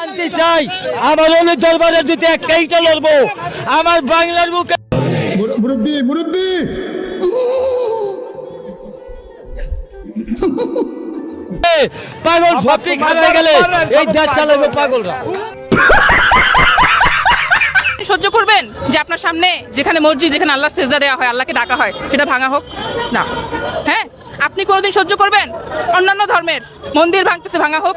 শান্তি চাই। আমার অনেক দরবারে যদি একটাইটা লড়বো আমার বাংলার বুকে মুরব্বী মুরব্বী! পাগল সবটি খাতে গেলে এই দেশ চালাবে পাগলরা। সহ্য করবেন যে আপনার সামনে যেখানে মসজিদ যেখানে আল্লাহ সেজদা দেওয়া হয় আল্লাহকে ডাকা হয় সেটা ভাঙা হোক? না। হ্যাঁ? আপনি কোনোদিন সহ্য করবেন? অন্যান্য ধর্মের মন্দির ভাঙতেছে ভাঙা হোক?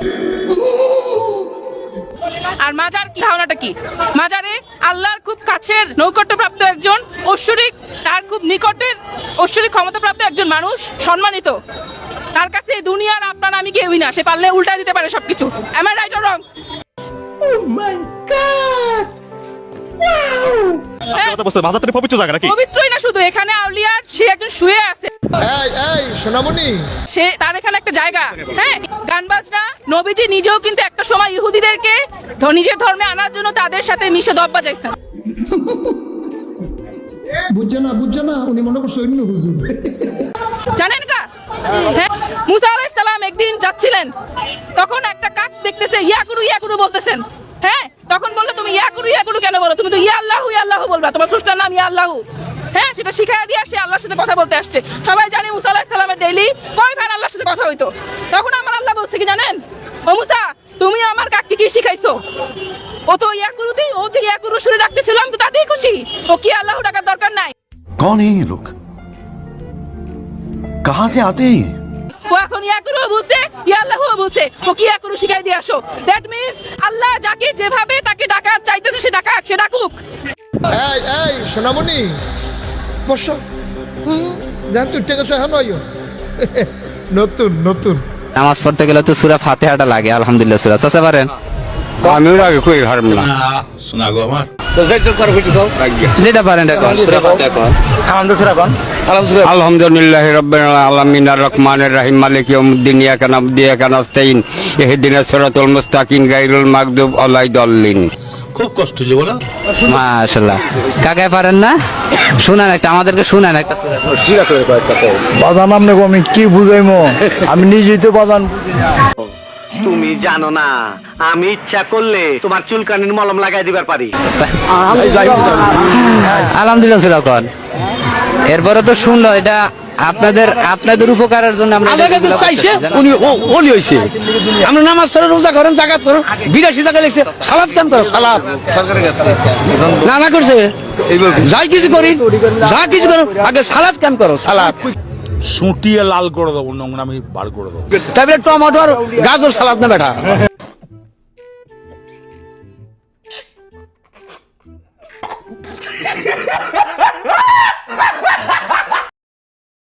আর মাজার কি ধারণাটা কি? মাজারে আল্লাহর খুব কাছের নৈকট্যপ্রাপ্ত একজন ঐশ্বরিক, তার খুব নিকটের ঐশ্বরিক ক্ষমতাপ্রাপ্ত একজন মানুষ সম্মানিত। তার কাছে দুনিয়ার আপনার আমি কেউই না, সে পারলে উল্টা দিতে পারে সবকিছু। আমার রাইট রং কথা বলতে বাজারটা পবিত্র জায়গা নাকি? পবিত্রই না শুধু এখানে আউলিয়ার সে একজন শুয়ে আছে। এই এই সোনামণি। সে তার এখানে একটা জায়গা। হ্যাঁ গান বাজনা নবীজি নিজেও কিন্তু একটা সময় ইহুদিদেরকে নিজের ধর্মে আনার জন্য তাদের সাথে মিশে দব বাজাইছেন। বুঝছে না বুঝছে না উনি মনে করছে অন্য বুঝুন জানেন কা? হ্যাঁ মুসা আলাইহিস সালাম একদিন যাচ্ছিলেন তখন একটা কাক দেখতেছে ইয়াকুরু ইয়াকুরু বলতেছেন হ্যাঁ তখন বলল তুমি ইয়াকুরু ইয়াকুরু কেন বলো তুমি তো ইয়া আল্লাহু ইয়া আল্লাহু বলবা তোমার স্রষ্টার নাম ইয়া আল্লাহু হ্যাঁ সেটা শিখাই দিয়ে সে আল্লাহর সাথে কথা বলতে আসছে সবাই জানে মুসা আলাইহিস সালামের ডেইলি কয় ভাই আল্লাহর সাথে কথা হইতো তখন আমার আল্লাহ বলছে কি জানেন ও মুসা তুমি আমার কাককে কি শিখাইছো ও তো ইয়াকুরুতেই ও যে ইয়াকুরু শুনে ডাকতেছিল আমি তো তাতেই খুশি ও কি আল্লাহু ডাকার দরকার নাই कौन है ये लोग कहां से आते हैं ये? ও এখন ইয়া করু বলছে ইয়া আল্লাহ বলছে ও কি ইয়া করু শিখাই দিয়ে আসো দ্যাট মিন্স আল্লাহ যাকে যেভাবে চাইতেছে সে ডাকাক সে ডাকুক। এই এই সোনামণি বসো। জান তুই ঠিক আছে হ্যাঁ নয় নতুন নতুন। নামাজ পড়তে গেলে তো সুরা ফাতেহাটা লাগে আলহামদুলিল্লাহ সুরা। চাচা পারেন? আমিও আগে কই হারম না। যেটা পারেন এটা কোন। সুরা ফাতিহা কোন। আলহামদুলিল্লাহ রাব্বিল আলামিন আর রহমানির রহিম মালিক ইয়াউমিদ্দিন ইয়াকা নাবুদু ওয়া ইয়াকা নাস্তাইন ইহদিনাস সিরাতাল মুস্তাকিম গায়রুল মাগদুব আলাইহিম খুব কষ্ট যে বলো। মাশাআল্লাহ। কাকে পারেন না? শুনান একটা আমাদেরকে শুনান একটা। বাজান আপনাকে আমি কি বুঝাইমো? আমি নিজেই তো বাজান তুমি জানো না আমি ইচ্ছা করলে তোমার চুলকানির মলম লাগাই দিবার পারি। আলহামদুলিল্লাহ কোন। এরপরে তো শুনলো এটা আপনাদের আপনাদের উপকারের জন্য আমরা চাইছে উনি ওলি হইছে। আমরা নামাজ পড়ে রোজা করেন জাকাত করো বিরাশি টাকা লিখছে সালাদ কেন করো সালাদ না না করছে। যাই কিছু করি যা কিছু করো আগে সালাদ কেন করো? সালাদ সুটিয়ে লাল করে দেবো নোংরা আমি বার করে দেবো। তারপরে টমাটো আর গাজর সালাদ না বেটা?